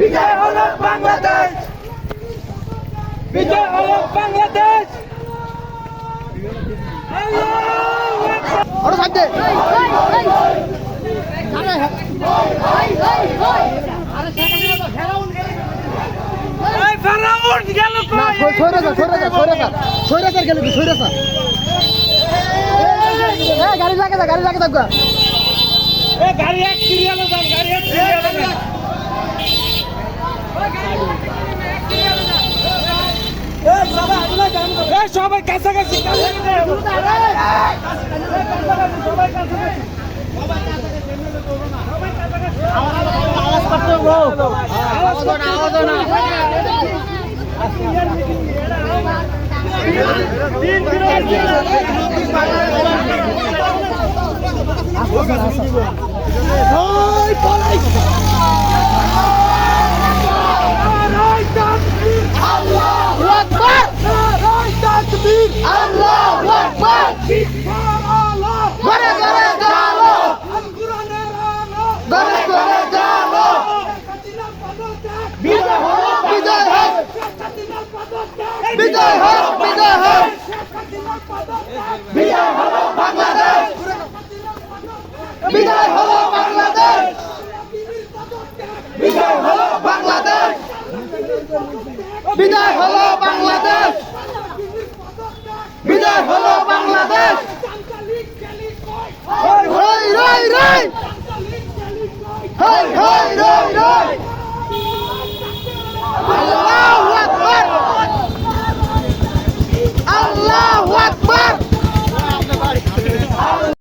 বিজয় হল বাংলাদেশ বিজয় হলো বাংলাদেশ গাড়ি লাগে গাড়ি লাগে গাড়ি এক সিরিয়ালে গাড়ি এক সিরিয়ালে সবাই কাছাকাছি। আওয়াজ করতে আওয়াজ না পলাই। দলে দলে জালো বিজয় হোক বিজয় হোক। বিজয় হোক বিজয় হোক। বিজয় হলো বাংলাদেশ। বিজয় হলো বাংলাদেশ। বিজয় হলো বাংলাদেশ। বিজয় হলো 快快乐。